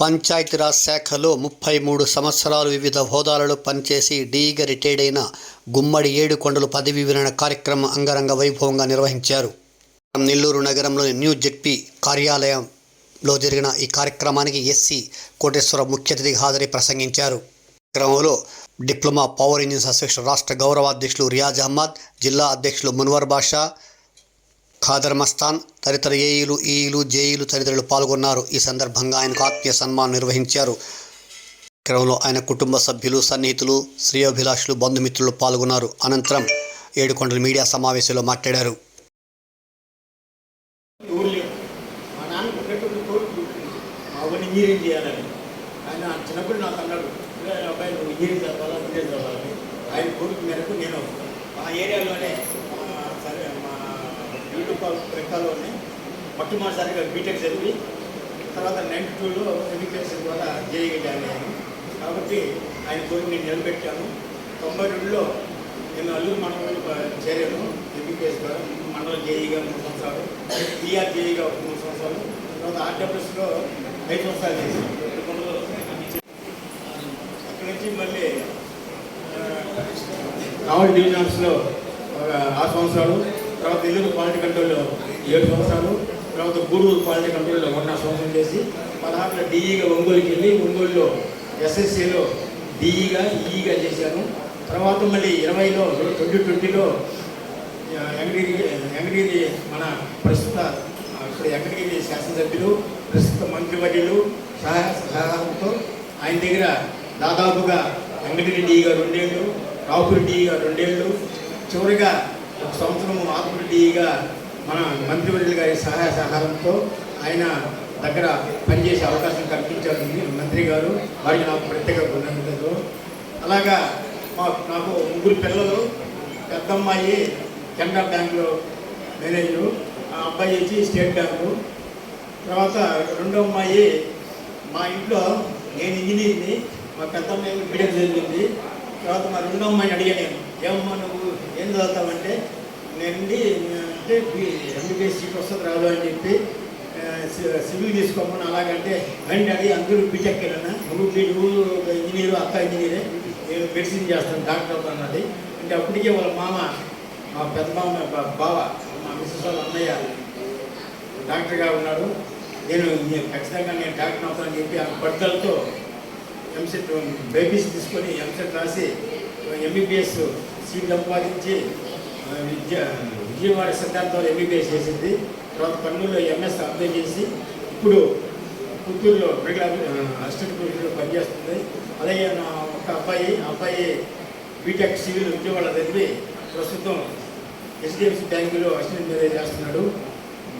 పంచాయతీరాజ్ శాఖలో ముప్పై మూడు సంవత్సరాలు వివిధ హోదాలలో పనిచేసి డీగా రిటైర్డ్ అయిన గుమ్మడి ఏడుకొండలు పదవి విరణ కార్యక్రమం అంగరంగ వైభవంగా నిర్వహించారు. నెల్లూరు నగరంలోని న్యూ జెడ్పీ కార్యాలయంలో జరిగిన ఈ కార్యక్రమానికి ఎస్సీ కోటేశ్వర ముఖ్య అతిథిగా హాజరై ప్రసంగించారు. క్రమంలో డిప్లొమా పవర్ ఇంజిన్స్ అసోసియేషన్ రాష్ట్ర గౌరవ అధ్యక్షులు రియాజ్ అహ్మద్ జిల్లా అధ్యక్షులు మున్వర్ బాషా ఖాదర్ మస్తాన్ తదితర ఏఈలు ఈఈలు జేఈలు తదితరులు పాల్గొన్నారు. ఈ సందర్భంగా ఆయనకు ఆత్మీయ సన్మానం నిర్వహించారు. క్రమంలో ఆయన కుటుంబ సభ్యులు సన్నిహితులు శ్రేయోభిలాషులు బంధుమిత్రులు పాల్గొన్నారు. అనంతరం ఏడుకొండల మీడియా సమావేశంలో మాట్లాడారు. ఆయన కోరిక మేరకు నేను ఆ ఏరియాలోనే యూట్యూబ్ ప్రకారంలోనే మొట్టమొదటిసారిగా బీటెక్ చదివి తర్వాత నైన్టీ టూలో ఎడ్యుకేషన్ ద్వారా జేఈగా జాయిన్ అయ్యాను. కాబట్టి ఆయన కోరిక నేను నిలబెట్టాను తొంభై రెండులో నేను అల్లూరు మండలంలో చేరాను. ఎంబీబీఎస్ ద్వారా మండలం జేఈగా మూడు సంవత్సరాలు టీఆర్ జేఈగా ఒక మూడు సంవత్సరాలు తర్వాత ఆర్డబ్ల్యూఎస్లో ఐదు సంవత్సరాలు చేశాను. అక్కడి నుంచి మళ్ళీ కావల్ డివిజన్స్లో ఒక ఆరు సంవత్సరాలు తర్వాత ఇల్లు క్వాలిటీ కంట్రోల్లో ఏడు సంవత్సరాలు తర్వాత గూడూరు క్వాలిటీ కంట్రోల్లో ఉన్న సంవత్సరం చేసి పదహారులో డిఈగా ఒంగోలుకి వెళ్ళి ఒంగోలులో ఎస్ఎస్సిలో డిఈగా ఈఈగా చేశాను. తర్వాత మళ్ళీ ఇరవైలో ట్వంటీ ట్వంటీలో వెంకటగిరి వెంకటగిరి మన ప్రస్తుత ఇక్కడ ఇప్పుడు వెంకటగిరి శాసనసభ్యులు ప్రస్తుత మంత్రివర్యులు సహాయ సహాయంతో ఆయన దగ్గర దాదాపుగా వెంకటగిరి డిఈగా రెండేళ్ళు రావుపూరి డిఈగా రెండేళ్ళు. చివరిగా ఒక సంవత్సరం ఆత్మీయగా మన మంత్రివర్యులు గారి సహాయ సహకారంతో ఆయన దగ్గర పనిచేసే అవకాశం కల్పించారు మంత్రి గారు. వారికి నాకు ప్రత్యేక కృతజ్ఞతలు అలాగా మా నాకు ముగ్గురు పిల్లలు పెద్దమ్మాయి కెనరా బ్యాంకులో మేనేజరు ఆ అబ్బాయి వచ్చి స్టేట్ బ్యాంకు. తర్వాత రెండో అమ్మాయి మా ఇంట్లో నేను ఇంజనీర్ని మా పెద్దమ్మాయి మీడియం చదివింది. తర్వాత మా రెండో అమ్మాయిని అడిగాను ఏమమ్మా నువ్వు ఏం చదువుతావంటే? నేను అంటే ఎంబీబీఎస్ సీట్ వస్తుంది రాదు అని చెప్పి సి- సివిల్ తీసుకోమని అలాగంటే అండి అది అందరూ బీటెక్ వెళ్ళినా? నువ్వు నువ్వు ఇంజనీరు అక్క ఇంజనీరే నేను మెడిసిన్ చేస్తాను డాక్టర్ అవుతాను అన్నది అంటే అప్పటికే వాళ్ళ మామ మా పెద్ద మామ బావ మా మిస్సెస్ వాళ్ళ అన్నయ్య డాక్టర్గా ఉన్నాడు. నేను ఖచ్చితంగా నేను డాక్టర్ అవుతానని చెప్పి ఆ పట్టుదలతో ఎంసెట్ బేబీస్ తీసుకొని ఎంసెట్ రాసి ఎంబీబీఎస్ సీట్ సంపాదించి విద్య విజయవాడ సిద్ధాంతంలో ఎంబీబీఎస్ చేసింది. తర్వాత కర్నూలులో ఎంఎస్ అప్లై చేసి ఇప్పుడు పుత్తూరులో మెడికల్ అసిస్టెంట్ ప్రొఫెసర్లో పనిచేస్తుంది. అలాగే నా ఒక అబ్బాయి ఆ అబ్బాయి బీటెక్ సివిల్ విజయవాడ చదివి ప్రస్తుతం హెచ్డిఎఫ్సి బ్యాంకులో అసిస్టెంట్ మేనేజర్ చేస్తున్నాడు.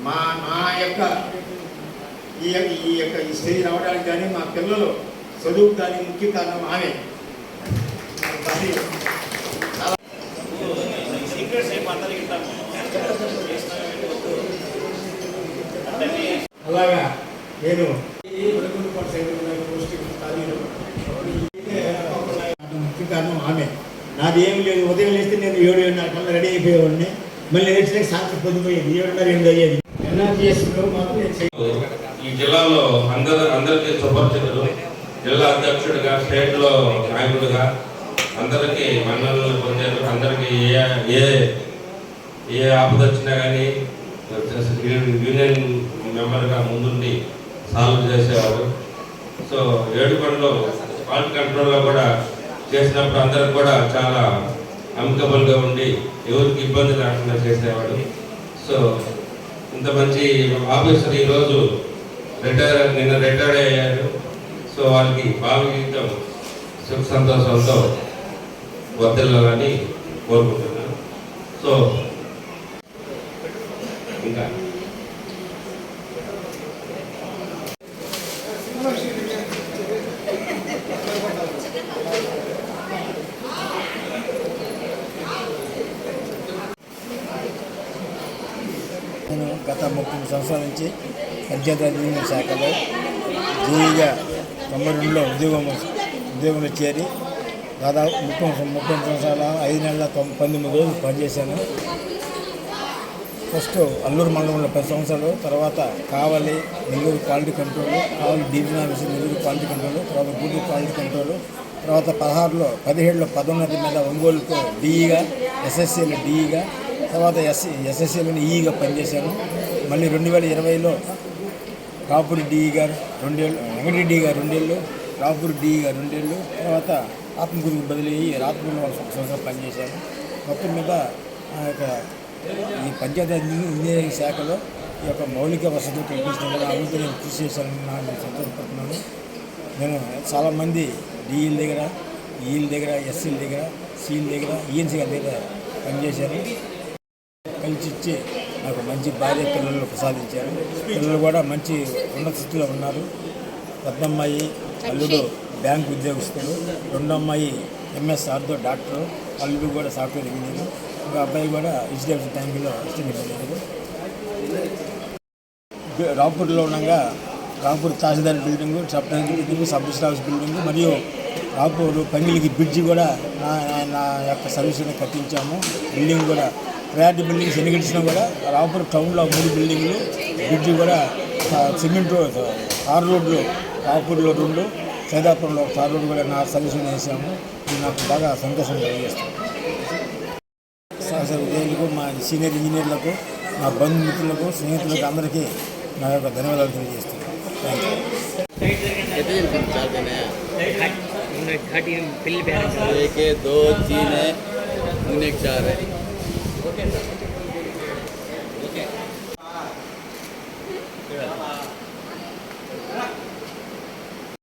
మా మా యొక్క ఈ యొక్క ఈ యొక్క ఈ స్టేజ్ రావడానికి కానీ మా పిల్లలు చదువుకు దానికి ముఖ్య కారణం ఆమె. అలాగా నేను ముఖ్య కారణం ఆమె. నాది ఏం లేదు ఉదయం లేస్తే నేను ఏడు ఏడున్నర కల్లా రెడీ అయిపోయేవాడిని. మళ్ళీ లేచి సాయంత్రం పొందిపోయేది ఏడున్నర ఎనిమిది అయ్యేది. ఎన్ఆర్జీఎస్లో మాత్రం ఈ జిల్లాలో అందరూ అందరికీ సుపరిచితులు. జిల్లా అధ్యక్షుడిగా స్టేట్లో నాయకుడిగా అందరికీ మన్ననలు పొందారు అందరికీ ఏ ఏ ఏ ఆపద వచ్చినా కానీ యూనియన్ మెంబర్గా ముందుండి సాల్వ్ చేసేవారు. సో ఏడుకొండలో స్పాట్ కంట్రోల్లో కూడా చేసినప్పుడు అందరూ కూడా చాలా అమికబుల్గా ఉండి ఎవరికి ఇబ్బంది లేకుండా చేసేవాడు సో ఇంత మంచి ఆఫీసర్ ఈరోజు రిటైర్ నిన్న రిటైర్ అయ్యారు. సో వాళ్ళకి భావి జీవితం సుఖ సంతోషంతో వర్దిల్లాలని కోరుకుంటున్నాను. సో ఇంకా. నేను గత ముప్పై సంవత్సరాల నుంచి పంచాయతీ శాఖలో జీవిగా తొంభై రెండులో ఉద్యోగం ఉద్యోగంలో చేరి దాదాపు ముప్పై ముప్పై సంవత్సరాల ఐదు నెలల పంతొమ్మిది రోజులు పనిచేశాను. ఫస్ట్ అల్లూరు మండలంలో పది సంవత్సరాలు తర్వాత Kavali Nellore quality control Kavali division office Nellore quality control తర్వాత గూడూరు క్వాలిటీ కంట్రోల్ తర్వాత పదహారులో పదిహేడులో పదోన్నతి మీద ఒంగోలుతో డిఈగా ఎస్ఎస్సీలో డిఈగా తర్వాత ఎస్ ఎస్ఎస్సీలో ఈఈగా పనిచేశాను. మళ్ళీ రెండు వేల ఇరవైలో రాపూర్ డిఈ గారు రెండేళ్ళు వెంకటరెడ్డి గారు రెండేళ్ళు రాపూర్ డిఈ గారు రెండేళ్ళు తర్వాత ఆత్మకూరుకు బదిలీ అయ్యి రాత్మూరులో ఒక సంవత్సరం పనిచేశాను మొత్తం మీద ఆ యొక్క ఈ పంచాయతీ ఇంజనీరింగ్ శాఖలో ఈ యొక్క మౌలిక వసతులు కల్పించడం అభివృద్ధి నేను కృషి చేశానని నేను సంతోషపడుతున్నాను. నేను చాలామంది డిఈల దగ్గర ఈల దగ్గర ఎస్సీల దగ్గర సీల దగ్గర ఈఎన్సీ గారి దగ్గర పనిచేశాను. కలిసి ఇచ్చి నాకు మంచి భార్య పిల్లలు ప్రసాదించారు. పిల్లలు కూడా మంచి ఉన్నత స్థితిలో ఉన్నారు. పెద్దమ్మాయి అల్లుడు బ్యాంక్ ఉద్యోగస్తులు రెండో అమ్మాయి ఎంఎస్ ఆర్దో డాక్టర్ అల్లుడు కూడా సాఫ్ట్వేర్ ఇంజనీర్ ఇంకా అబ్బాయి కూడా హెచ్డిఎఫ్సి బ్యాంకులో అసిస్టెంట్ ఇంజనీర్ రాపూర్లో ఉండగా రాపూర్ తహసీల్దార్ building sub building sub register house building మరియు రాంపూర్ పంగిలికి బ్రిడ్జి కూడా నా నా యొక్క సర్వీస్ని కట్టించాము. బిల్డింగ్ కూడా ప్రయారిటీ బిల్డింగ్స్ ఎన్ని కట్టించినా కూడా రాపూర్ టౌన్లో మూడు బిల్డింగ్లు బ్రిడ్జి కూడా ఆ, సిమెంట్ రోడ్ తార్ రోడ్లు రాపూర్లో రెండు సైదాపురంలో ఒక తార్ రోడ్డు కూడా నా సర్వీస్ని వేసాము ఇది నాకు బాగా సంతోషం కలిగిస్తుంది సహచర ఉద్యోగులకు మా సీనియర్ ఇంజనీర్లకు నా బంధుమిత్రులకు స్నేహితులకు అందరికీ నా యొక్క ధన్యవాదాలు తెలియజేస్తున్నాను థ్యాంక్ యూ कितने दिन चार दिन है घाटी पिल्ली पे एक है दो तीन है उन्हें चार है ఓకే సార్.